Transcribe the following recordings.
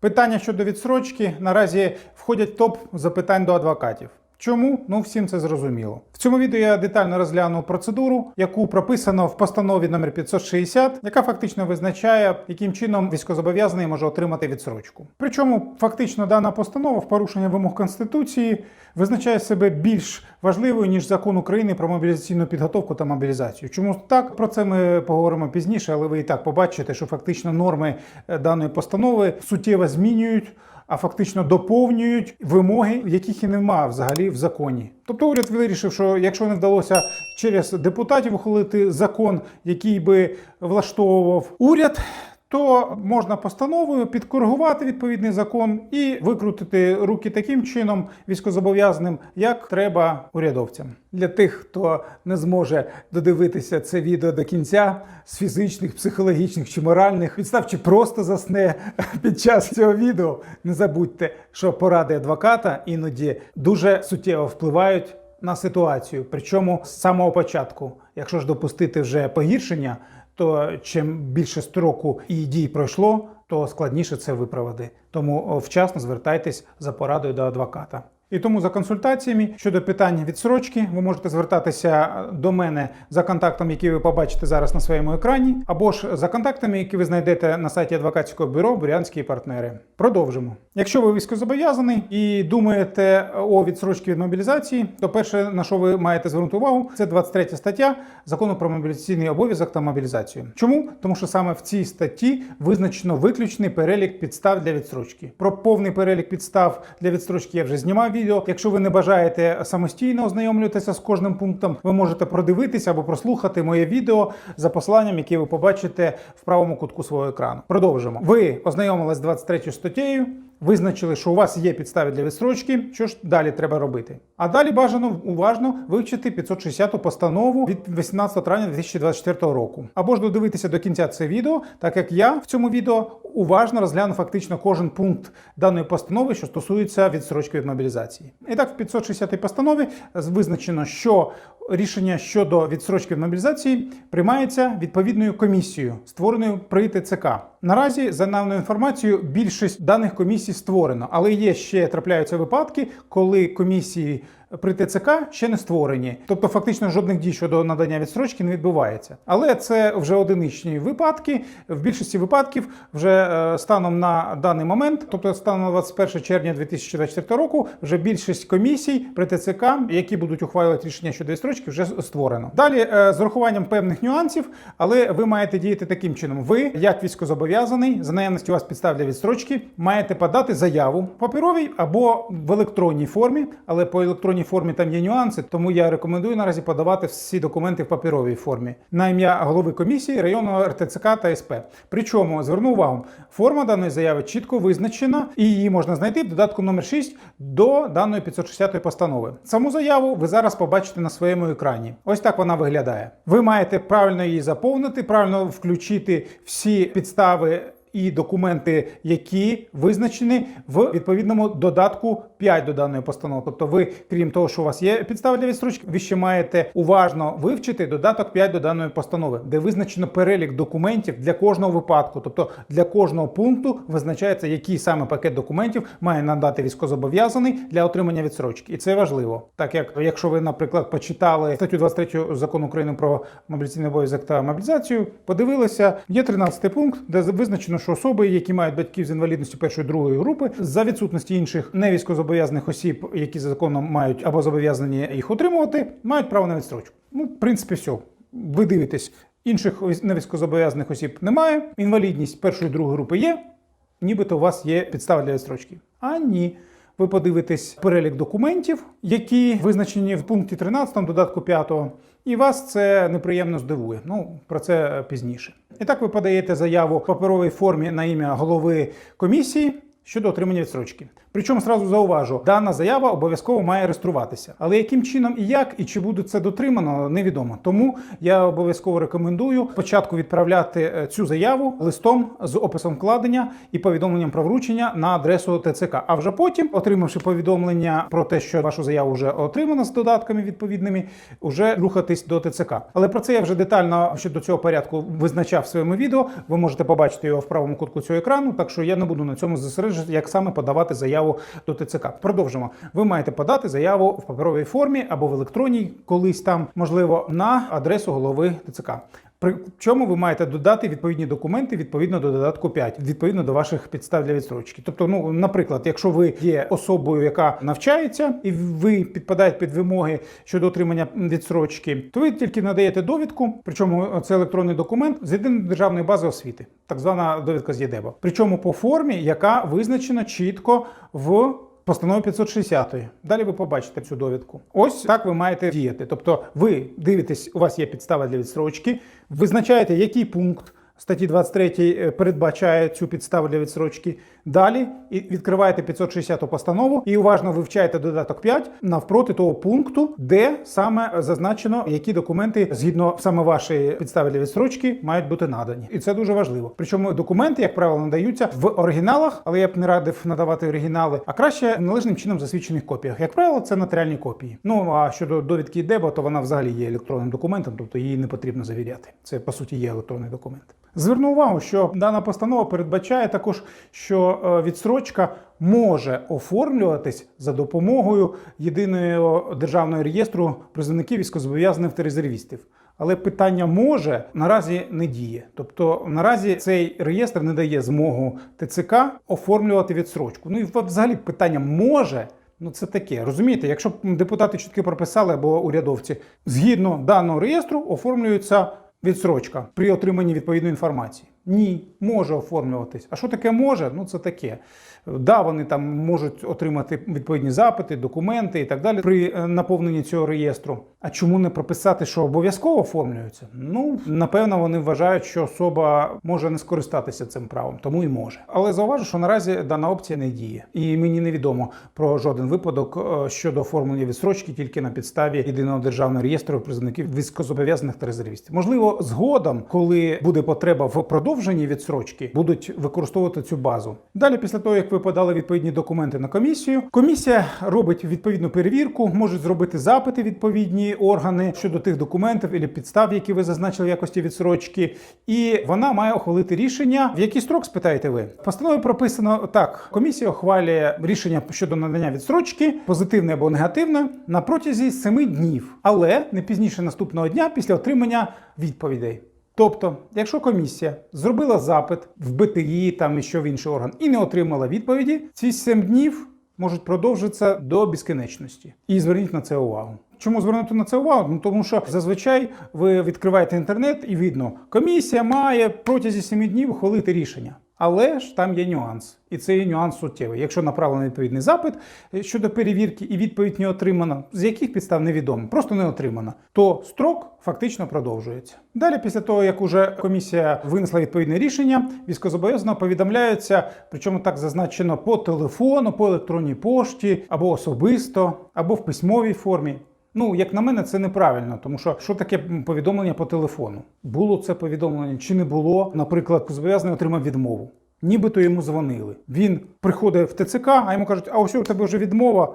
Питання щодо відсрочки наразі входять в топ запитань до адвокатів. Чому? Ну всім це зрозуміло. В цьому відео я детально розгляну процедуру, яку прописано в постанові номер 560, яка фактично визначає, яким чином військовозобов'язаний може отримати відсрочку. Причому фактично дана постанова в порушення вимог Конституції визначає себе більш важливою ніж закон України про мобілізаційну підготовку та мобілізацію. Чому так? Про це ми поговоримо пізніше, але ви і так побачите, що фактично норми е, даної постанови суттєво змінюють а фактично доповнюють вимоги, яких і немає взагалі в законі. Тобто уряд вирішив, що якщо не вдалося через депутатів ухвалити закон, який би влаштовував уряд. То можна постановою підкоригувати відповідний закон і викрутити руки таким чином військозобов'язаним, як треба урядовцям. Для тих, хто не зможе додивитися це відео до кінця з фізичних, психологічних чи моральних підстав, чи просто засне під час цього відео. Не забудьте, що поради адвоката іноді дуже суттєво впливають на ситуацію. Причому з самого початку, якщо ж допустити вже погіршення то чим більше строку і дій пройшло, то складніше це виправити. Тому вчасно звертайтесь за порадою до адвоката. І тому за консультаціями щодо питань відсрочки ви можете звертатися до мене за контактом, який ви побачите зараз на своєму екрані, або ж за контактами, які ви знайдете на сайті адвокатського бюро Бурянські партнери. Продовжимо. Якщо ви військовозобов'язаний і думаєте о відсрочці від мобілізації, то перше на що ви маєте звернути увагу, це 23 стаття закону про мобілізаційний обов'язок та мобілізацію. Чому? Тому що саме в цій статті визначено виключний перелік підстав для відсрочки. Про повний перелік підстав для відстрочки я вже знімав відео. Якщо ви не бажаєте самостійно ознайомлюватися з кожним пунктом, ви можете продивитися або прослухати моє відео за посиланням, яке ви побачите в правому кутку свого екрану. Продовжимо. Ви ознайомились з 23 статтею. Визначили, що у вас є підстави для відстрочки. Що ж далі треба робити? А далі бажано уважно вивчити 560 постанову від 18 травня 2024 року. Або ж додивитися до кінця це відео, так як я в цьому відео уважно розгляну фактично кожен пункт даної постанови, що стосується відстрочки від мобілізації. І так, в 560 постанові визначено, що рішення щодо відстрочки від мобілізації приймається відповідною комісією, створеною при ТЦК. Наразі за наданою інформацією більшість даних комісій створено, але є ще трапляються випадки, коли комісії при ТЦК ще не створені, тобто фактично жодних дій щодо надання відстрочки не відбувається. Але це вже одиничні випадки. В більшості випадків вже е, станом на даний момент, тобто станом на 21 червня 2024 року, вже більшість комісій при ТЦК, які будуть ухвалювати рішення щодо відстрочки, вже створено. Далі е, з урахуванням певних нюансів, але ви маєте діяти таким чином. Ви, як військозобов'язаний, за наявності у вас підстав для відстрочки, маєте подати заяву паперовій або в електронній формі, але по електронній формі там є нюанси, тому я рекомендую наразі подавати всі документи в паперовій формі на ім'я голови комісії районного РТЦК та СП. Причому зверну увагу, форма даної заяви чітко визначена, і її можна знайти в додатку номер 6 до даної 560 постанови. Саму заяву ви зараз побачите на своєму екрані. Ось так вона виглядає. Ви маєте правильно її заповнити, правильно включити всі підстави і документи, які визначені в відповідному додатку 5 до даної постанови. Тобто, ви, крім того, що у вас є підстави для відстрочки, ви ще маєте уважно вивчити додаток 5 до даної постанови, де визначено перелік документів для кожного випадку. Тобто для кожного пункту визначається, який саме пакет документів має надати військовозобов'язаний для отримання відстрочки. І це важливо, так як якщо ви, наприклад, почитали статтю 23 закону України про мобілізаційний обов'язок та мобілізацію, подивилися, є 13 пункт, де визначено, що особи, які мають батьків з інвалідністю першої другої групи, за відсутності інших невійськозобов'язаних осіб, які за законом мають або зобов'язані їх отримувати, мають право на відстрочку. Ну, в принципі, все. Ви дивитесь, інших невійськозобов'язаних осіб немає. Інвалідність першої другої групи є, нібито у вас є підстава для відстрочки. А ні. Ви подивитесь перелік документів, які визначені в пункті 13 додатку 5, і вас це неприємно здивує. Ну про це пізніше. І так ви подаєте заяву в паперовій формі на ім'я голови комісії щодо отримання відстрочки. Причому сразу зауважу, дана заява обов'язково має реєструватися. Але яким чином і як, і чи буде це дотримано, невідомо. Тому я обов'язково рекомендую спочатку відправляти е, цю заяву листом з описом вкладення і повідомленням про вручення на адресу ТЦК. А вже потім, отримавши повідомлення про те, що вашу заяву вже отримано з додатками відповідними, вже рухатись до ТЦК. Але про це я вже детально щодо цього порядку визначав в своєму відео. Ви можете побачити його в правому кутку цього екрану. Так що я не буду на цьому зосереджувати, як саме подавати заяву до ТЦК. Продовжимо. Ви маєте подати заяву в паперовій формі або в електронній, колись там можливо, на адресу голови ТЦК. При чому ви маєте додати відповідні документи відповідно до додатку 5, відповідно до ваших підстав для відстрочки. Тобто, ну, наприклад, якщо ви є особою, яка навчається, і ви підпадаєте під вимоги щодо отримання відстрочки, то ви тільки надаєте довідку, причому це електронний документ з єдиної державної бази освіти, так звана довідка з ЄДЕБО. Причому по формі, яка визначена чітко в Постанови 560. Далі ви побачите цю довідку. Ось так ви маєте діяти. Тобто, ви дивитесь, у вас є підстава для відстрочки, визначаєте, який пункт статті 23 передбачає цю підставу для відстрочки. Далі і відкриваєте 560 постанову і уважно вивчаєте додаток 5 навпроти того пункту, де саме зазначено, які документи згідно саме вашої підстави для відстрочки мають бути надані. І це дуже важливо. Причому документи, як правило, надаються в оригіналах, але я б не радив надавати оригінали, а краще належним чином засвідчених копіях. Як правило, це нотаріальні копії. Ну а щодо довідки ДЕБО, то вона взагалі є електронним документом, тобто її не потрібно завіряти. Це по суті є електронний документ. Зверну увагу, що дана постанова передбачає також, що е, відстрочка може оформлюватись за допомогою єдиного державного реєстру призовників військовозобов'язаних та резервістів. Але питання може наразі не діє. Тобто наразі цей реєстр не дає змогу ТЦК оформлювати відстрочку. Ну і взагалі питання може. Ну, це таке. Розумієте, якщо депутати чітко прописали або урядовці, згідно даного реєстру оформлюється відсрочка при отриманні відповідної інформації. Ні, може оформлюватись. А що таке може? Ну це таке. Да, вони там можуть отримати відповідні запити, документи і так далі при е, наповненні цього реєстру. А чому не прописати, що обов'язково оформлюються? Ну напевно, вони вважають, що особа може не скористатися цим правом, тому і може. Але зауважу, що наразі дана опція не діє, і мені невідомо про жоден випадок е, щодо оформлення відстрочки тільки на підставі єдиного державного реєстру призовників військовозобов'язаних та резервістів. Можливо, згодом, коли буде потреба в продовженні відстрочки, будуть використовувати цю базу. Далі, після того як ви подали відповідні документи на комісію, комісія робить відповідну перевірку, можуть зробити запити відповідні органи щодо тих документів або підстав, які ви зазначили в якості відсрочки, і вона має ухвалити рішення. В який строк спитаєте ви? В постанові прописано так: комісія ухвалює рішення щодо надання відстрочки, позитивне або негативне, на протязі 7 днів, але не пізніше наступного дня після отримання відповідей. Тобто, якщо комісія зробила запит в БТІ там і що в інший орган і не отримала відповіді, ці 7 днів можуть продовжитися до безкінечності. І зверніть на це увагу. Чому звернути на це увагу? Ну тому що зазвичай ви відкриваєте інтернет і видно, комісія має протягом 7 днів ухвалити рішення. Але ж там є нюанс, і цей нюанс суттєвий. Якщо направлений відповідний запит щодо перевірки і відповідь не отримана, з яких підстав невідомо, просто не отримана, то строк фактично продовжується. Далі, після того як уже комісія винесла відповідне рішення, військовозобов'язаного повідомляються, причому так зазначено по телефону, по електронній пошті, або особисто, або в письмовій формі. Ну, як на мене, це неправильно, тому що що таке повідомлення по телефону? Було це повідомлення чи не було? Наприклад, зобов'язаний отримав відмову. Нібито йому дзвонили. Він приходить в ТЦК, а йому кажуть, а ось у тебе вже відмова,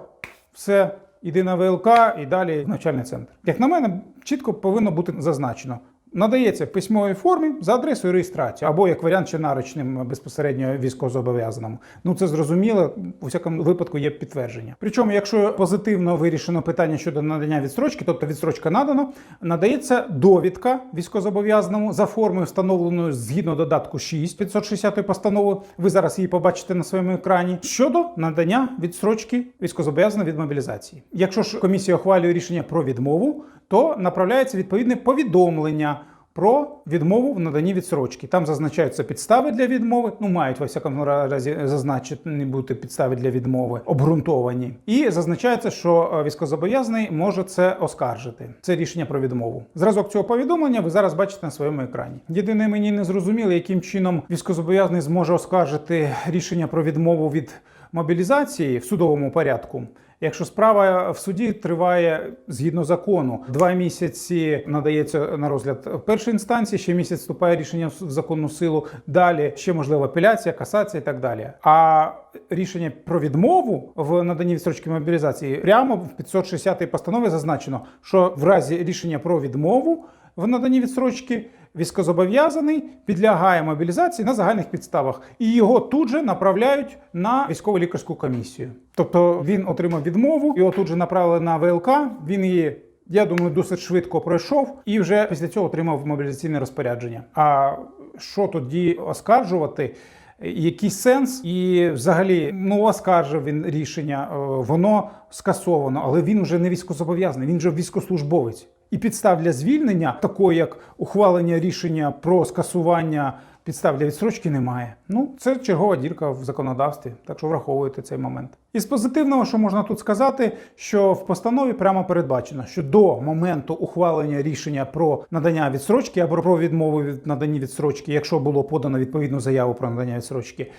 все, іди на ВЛК і далі в навчальний центр. Як на мене, чітко повинно бути зазначено. Надається в письмовій формі за адресою реєстрації, або як варіант чи наручним безпосередньо військовозобов'язаному. Ну це зрозуміло, у всякому випадку є підтвердження. Причому, якщо позитивно вирішено питання щодо надання відстрочки, тобто відстрочка надана, надається довідка військовозобов'язаному за формою, встановленою згідно додатку 6 560 постанови. Ви зараз її побачите на своєму екрані щодо надання відстрочки військовозобов'язаного від мобілізації. Якщо ж комісія ухвалює рішення про відмову, то направляється відповідне повідомлення про відмову в наданні відсрочки. Там зазначаються підстави для відмови. Ну мають во всякому разі зазначені бути підстави для відмови, обґрунтовані, і зазначається, що військовозобов'язаний може це оскаржити. Це рішення про відмову. Зразок цього повідомлення ви зараз бачите на своєму екрані. Єдине, мені не зрозуміло, яким чином військовозобов'язаний зможе оскаржити рішення про відмову від мобілізації в судовому порядку. Якщо справа в суді триває згідно закону, два місяці надається на розгляд першої інстанції, ще місяць вступає рішення в законну силу. Далі ще можлива апеляція, касація і так далі. А рішення про відмову в наданні відстрочки мобілізації прямо в 560 постанові зазначено, що в разі рішення про відмову в наданні відстрочки військозобов'язаний підлягає мобілізації на загальних підставах, і його тут же направляють на військово лікарську комісію. Тобто він отримав відмову, його тут же направили на ВЛК. Він її. Я думаю, досить швидко пройшов і вже після цього отримав мобілізаційне розпорядження. А що тоді оскаржувати? Який сенс? І взагалі, ну оскаржив він рішення, е, воно скасовано, але він вже не військозобов'язаний, він вже військослужбовець. І підстав для звільнення, такої як ухвалення рішення про скасування підстав для відстрочки, немає. Ну, це чергова дірка в законодавстві, так що враховуйте цей момент. Із позитивного, що можна тут сказати, що в постанові прямо передбачено, що до моменту ухвалення рішення про надання відстрочки або про відмову від надання відстрочки, якщо було подано відповідну заяву про надання відстрочки,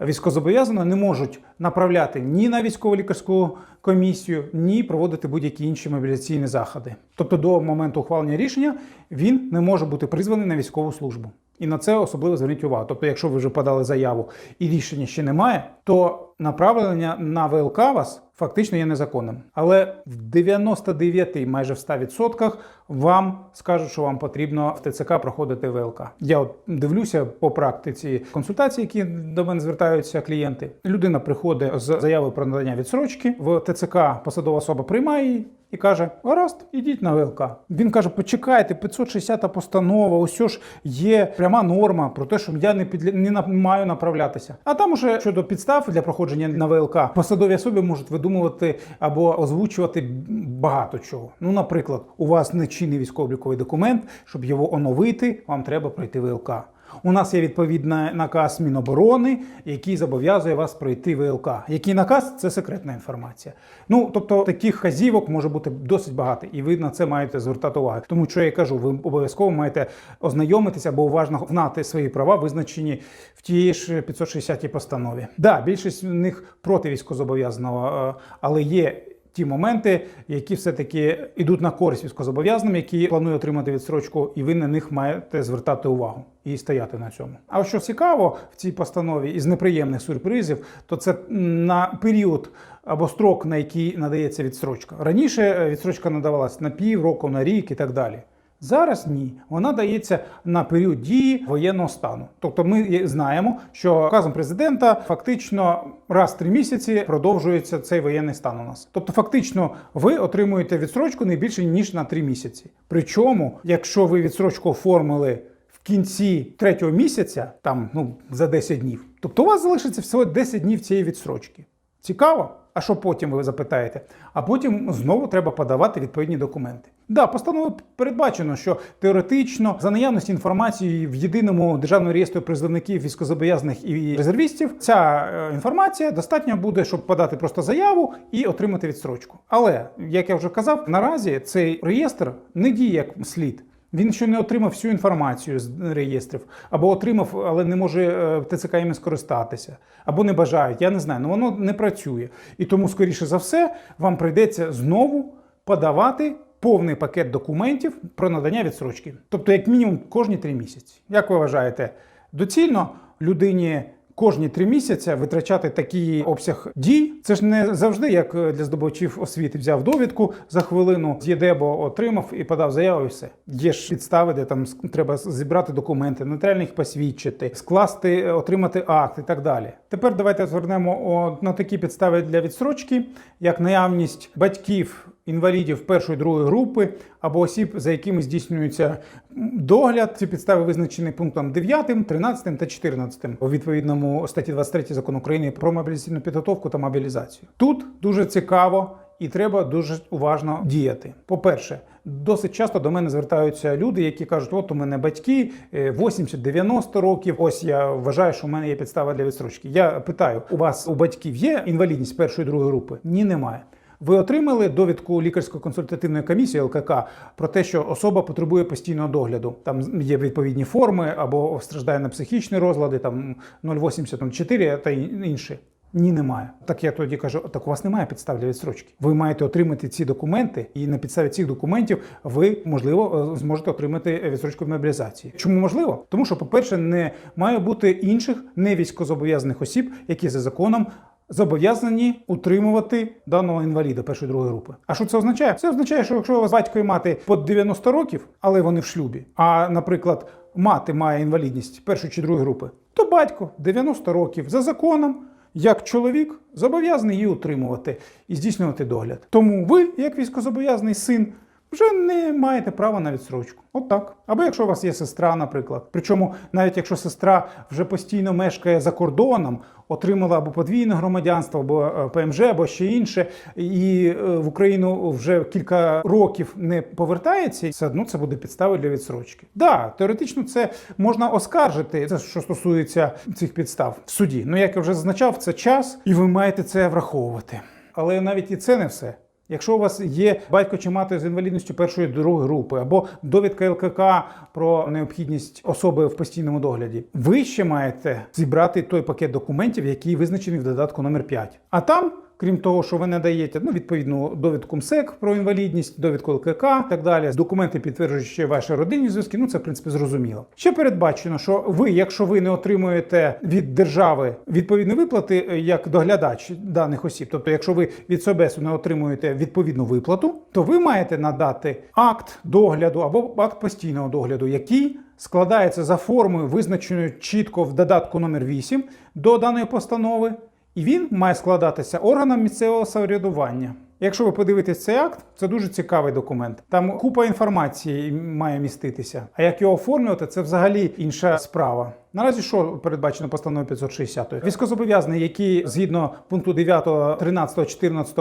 військозобов'язані не можуть направляти ні на військово-лікарську комісію, ні проводити будь-які інші мобілізаційні заходи. Тобто до моменту ухвалення рішення він не може бути призваний на військову службу. І на це особливо зверніть увагу. Тобто, якщо ви вже подали заяву і рішення ще немає, то направлення на ВЛК вас фактично є незаконним. Але в 99 майже в 100% вам скажуть, що вам потрібно в ТЦК проходити ВЛК. Я от дивлюся по практиці консультації, які до мене звертаються клієнти. Людина приходить з заявою про надання відсрочки в ТЦК. Посадова особа приймає. І каже: гаразд, ідіть на ВЛК. Він каже: почекайте, 560 постанова, ось ж є пряма норма про те, що я не підля... не на- маю направлятися. А там уже щодо підстав для проходження на ВЛК, посадові особи можуть видумувати або озвучувати багато чого. Ну, наприклад, у вас не чинний військово-обліковий документ, щоб його оновити, вам треба пройти ВЛК. У нас є відповідний наказ Міноборони, який зобов'язує вас пройти ВЛК. Який наказ це секретна інформація. Ну тобто таких хазівок може бути досить багато, і ви на це маєте звертати увагу. Тому що я кажу, ви обов'язково маєте ознайомитися або уважно знати свої права, визначені в тій ж 560 постанові. Да, більшість з них проти військозобов'язаного, е, але є ті моменти, які все-таки йдуть на користь військовозобов'язаним, які планують отримати відсрочку, і ви на них маєте звертати увагу і стояти на цьому. А що цікаво в цій постанові із неприємних сюрпризів, то це на період або строк, на який надається відстрочка. Раніше е, відстрочка надавалась на пів року, на рік і так далі. Зараз ні, вона дається на період дії воєнного стану. Тобто, ми знаємо, що указом президента фактично раз в три місяці продовжується цей воєнний стан у нас. Тобто, фактично, ви отримуєте відстрочку не більше ніж на три місяці. Причому, якщо ви відстрочку оформили в кінці третього місяця, там ну за 10 днів, тобто у вас залишиться всього 10 днів цієї відстрочки. Цікаво? А що потім ви запитаєте? А потім знову треба подавати відповідні документи. Да, постановою передбачено, що теоретично за наявності інформації в єдиному державному реєстрі призовників військозобов'язаних і резервістів ця е, інформація достатньо буде, щоб подати просто заяву і отримати відстрочку. Але як я вже казав, наразі цей реєстр не діє як слід. Він ще не отримав всю інформацію з реєстрів, або отримав, але не може е, ТЦК іми скористатися, або не бажають. Я не знаю, ну воно не працює. І тому, скоріше за все, вам прийдеться знову подавати повний пакет документів про надання відсрочки. Тобто, як мінімум, кожні три місяці. Як ви вважаєте, доцільно людині кожні три місяці витрачати такий обсяг дій? Це ж не завжди, як для здобувачів освіти взяв довідку за хвилину, з ЄДЕБО отримав і подав заяву, і все. Є ж підстави, де там треба зібрати документи, нотаріально їх посвідчити, скласти, е, отримати акт і так далі. Тепер давайте звернемо на такі підстави для відстрочки, як наявність батьків інвалідів першої другої групи або осіб, за якими здійснюється догляд. Ці підстави визначені пунктом 9, 13 та 14 у відповідному статті 23 закону України про мобілізаційну підготовку та мобілізацію. Тут дуже цікаво. І треба дуже уважно діяти. По-перше, досить часто до мене звертаються люди, які кажуть: от у мене батьки е, 80-90 років. Ось я вважаю, що у мене є підстава для відстрочки. Я питаю: у вас у батьків є інвалідність першої другої групи? Ні, немає. Ви отримали довідку лікарської консультативної комісії ЛКК про те, що особа потребує постійного догляду. Там є відповідні форми або страждає на психічні розлади, там 08004 та інші. Ні, немає. Так я тоді кажу: так у вас немає підстав для відстрочки. Ви маєте отримати ці документи, і на підставі цих документів ви можливо е, зможете отримати відстрочку від мобілізації. Чому можливо? Тому що, по-перше, не має бути інших невійськозобов'язаних осіб, які за законом. Зобов'язані утримувати даного інваліда першої другої групи. А що це означає? Це означає, що якщо у вас батько і мати по 90 років, але вони в шлюбі, а, наприклад, мати має інвалідність першої чи другої групи, то батько 90 років за законом, як чоловік, зобов'язаний її утримувати і здійснювати догляд. Тому ви, як військовозобов'язаний син, вже не маєте права на відсрочку. От так. Або якщо у вас є сестра, наприклад. Причому, навіть якщо сестра вже постійно мешкає за кордоном, отримала або подвійне громадянство, або е, ПМЖ, або ще інше, і е, в Україну вже кілька років не повертається, все одно це буде підставою для відсрочки. Да, теоретично це можна оскаржити, це що стосується цих підстав в суді. Ну як я вже зазначав, це час, і ви маєте це враховувати. Але навіть і це не все. Якщо у вас є батько чи мати з інвалідністю першої другої групи, або довідка ЛКК про необхідність особи в постійному догляді, ви ще маєте зібрати той пакет документів, який визначений в додатку номер 5. А там. Крім того, що ви надаєте ну, відповідну довідку МСЕК про інвалідність, довідку ЛКК і так далі, документи підтверджуючи ваші родинні зв'язки, ну це в принципі зрозуміло. Ще передбачено, що ви, якщо ви не отримуєте від держави відповідні виплати е, як доглядач даних осіб, тобто, якщо ви від СОБЕСу не отримуєте відповідну виплату, то ви маєте надати акт догляду або акт постійного догляду, який складається за формою, визначеною чітко в додатку номер 8 до даної постанови. І він має складатися органам місцевого самоврядування. Якщо ви подивитесь цей акт, це дуже цікавий документ. Там купа інформації має міститися. А як його оформлювати, це взагалі інша справа. Наразі що передбачено постановою 560? Військовозобов'язаний, який згідно пункту 9, 13, 14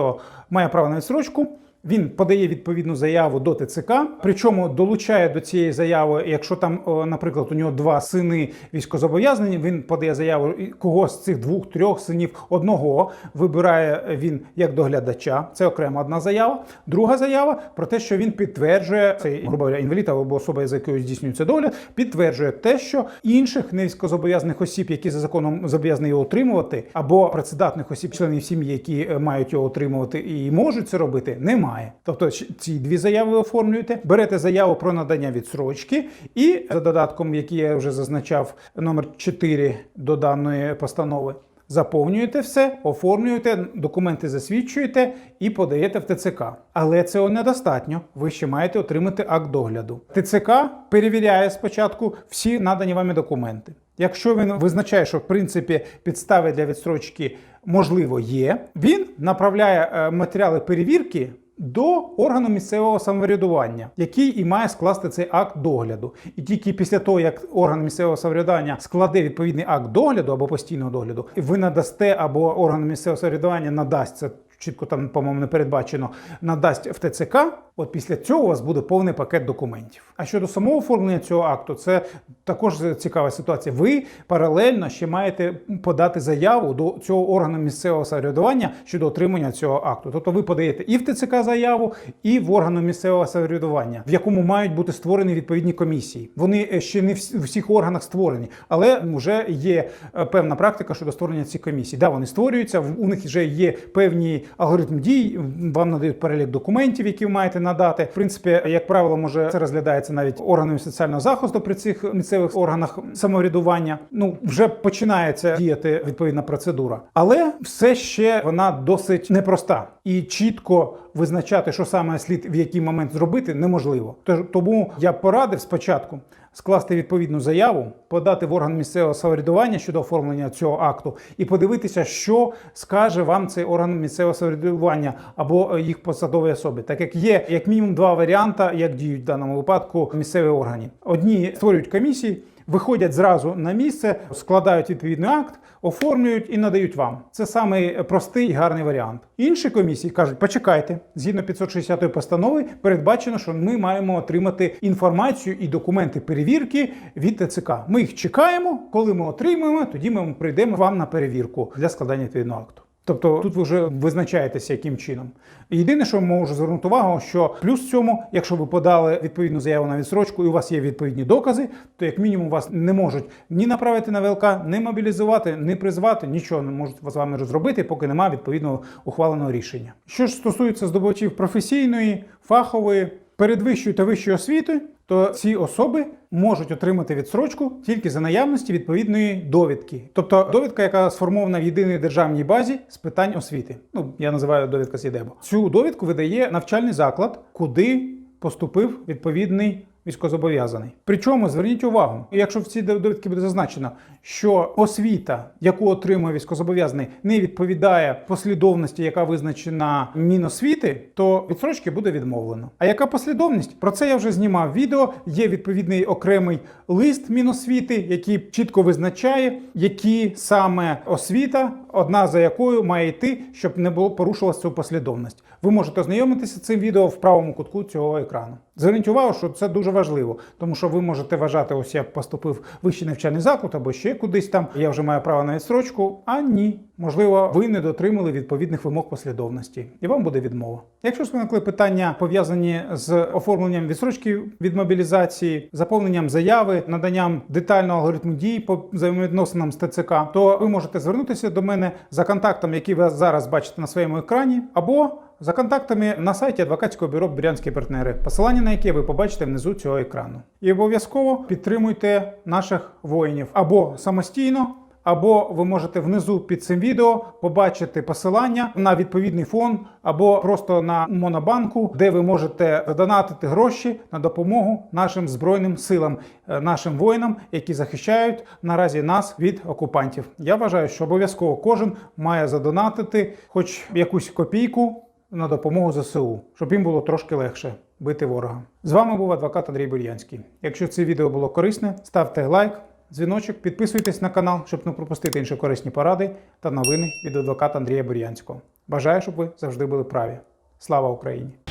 має право на відсрочку. Він подає відповідну заяву до ТЦК, причому долучає до цієї заяви, якщо там, наприклад, у нього два сини військозобов'язані, він подає заяву і когось з цих двох-трьох синів одного вибирає він як доглядача. Це окрема одна заява. Друга заява про те, що він підтверджує цей грубо говоря, інвалід або особа, за якою здійснюється догляд, підтверджує те, що інших невійськозобов'язаних осіб, які за законом зобов'язані його отримувати, або працедатних осіб, членів сім'ї, які е, мають його отримувати і можуть це робити, немає. Тобто ці дві заяви оформлюєте, берете заяву про надання відсрочки, і за додатком, який я вже зазначав, номер 4 до даної постанови. Заповнюєте все, оформлюєте, документи засвідчуєте і подаєте в ТЦК. Але цього недостатньо. Ви ще маєте отримати акт догляду. ТЦК перевіряє спочатку всі надані вами документи. Якщо він визначає, що в принципі підстави для відстрочки можливо є, він направляє е, матеріали перевірки до органу місцевого самоврядування, який і має скласти цей акт догляду. І тільки після того, як орган місцевого самоврядування складе відповідний акт догляду або постійного догляду, ви надасте або орган місцевого самоврядування надасть це. Чітко там, по-моєму, не передбачено, надасть в ТЦК. От після цього у вас буде повний пакет документів. А щодо самого оформлення цього акту, це також цікава ситуація. Ви паралельно ще маєте подати заяву до цього органу місцевого самоврядування щодо отримання цього акту. Тобто ви подаєте і в ТЦК заяву, і в органу місцевого самоврядування, в якому мають бути створені відповідні комісії. Вони е, ще не в всіх органах створені, але вже є е, певна практика щодо створення цих комісій. Да, вони створюються, у них вже є певні алгоритм дій. Вам надають перелік документів, які ви маєте надати. В принципі, як правило, може це розглядається навіть органами соціального захисту при цих місцевих органах самоврядування. Ну вже починається діяти відповідна процедура, але все ще вона досить непроста і чітко визначати, що саме слід в який момент зробити, неможливо. Тож тому я порадив спочатку скласти відповідну заяву, подати в орган місцевого самоврядування щодо оформлення цього акту, і подивитися, що скаже вам цей орган місцевого самоврядування або е, їх посадові особи, так як є як мінімум два варіанти, як діють в даному випадку місцеві органи. Одні створюють комісії. Виходять зразу на місце, складають відповідний акт, оформлюють і надають вам. Це самий простий і гарний варіант. Інші комісії кажуть: почекайте, згідно 560 постанови, передбачено, що ми маємо отримати інформацію і документи перевірки від ТЦК. Ми їх чекаємо. Коли ми отримаємо, тоді ми прийдемо вам на перевірку для складання відповідного акту. Тобто тут ви вже визначаєтеся, яким чином. Єдине, що можу звернути увагу, що плюс цьому, якщо ви подали відповідну заяву на відсрочку і у вас є відповідні докази, то як мінімум вас не можуть ні направити на ВЛК, ні мобілізувати, ні призвати, нічого не можуть з вами зробити, поки немає відповідного ухваленого рішення. Що ж стосується здобувачів професійної, фахової, передвищої та вищої освіти, то ці особи можуть отримати відсрочку тільки за наявності відповідної довідки, тобто довідка, яка сформована в єдиній державній базі з питань освіти. Ну я називаю довідка з. Цю довідку видає навчальний заклад, куди поступив відповідний військовозобов'язаний. Причому зверніть увагу, якщо в цій довідці буде зазначено, що освіта, яку отримує військовозобов'язаний, не відповідає послідовності, яка визначена Міносвіти, то відсрочки буде відмовлено. А яка послідовність? Про це я вже знімав відео. Є відповідний окремий лист Міносвіти, який чітко визначає, які саме освіта, одна за якою має йти, щоб не було порушувалася цю послідовність. Ви можете ознайомитися з цим відео в правому кутку цього екрану. Зверніть увагу, що це дуже важливо, тому що ви можете вважати, ось я поступив в вищий навчальний заклад або ще кудись там. Я вже маю право на відстрочку. А ні, можливо, ви не дотримали відповідних вимог послідовності, і вам буде відмова. Якщо ж виникли питання пов'язані з оформленням відстрочки від мобілізації, заповненням заяви, наданням детального алгоритму дій по взаємовідносинам з ТЦК, то ви можете звернутися до мене за контактом, який ви зараз бачите на своєму екрані, або за контактами на сайті адвокатського бюро Брянські партнери, посилання на яке ви побачите внизу цього екрану. І обов'язково підтримуйте наших воїнів або самостійно. Або ви можете внизу під цим відео побачити посилання на відповідний фонд, або просто на Монобанку, де ви можете донатити гроші на допомогу нашим збройним силам, е, нашим воїнам, які захищають наразі нас від окупантів. Я вважаю, що обов'язково кожен має задонатити хоч якусь копійку на допомогу ЗСУ, щоб їм було трошки легше бити ворога. З вами був адвокат Андрій Бур'янський. Якщо це відео було корисне, ставте лайк, дзвіночок, підписуйтесь на канал, щоб не пропустити інші корисні поради та новини від адвоката Андрія Бур'янського. Бажаю, щоб ви завжди були праві. Слава Україні!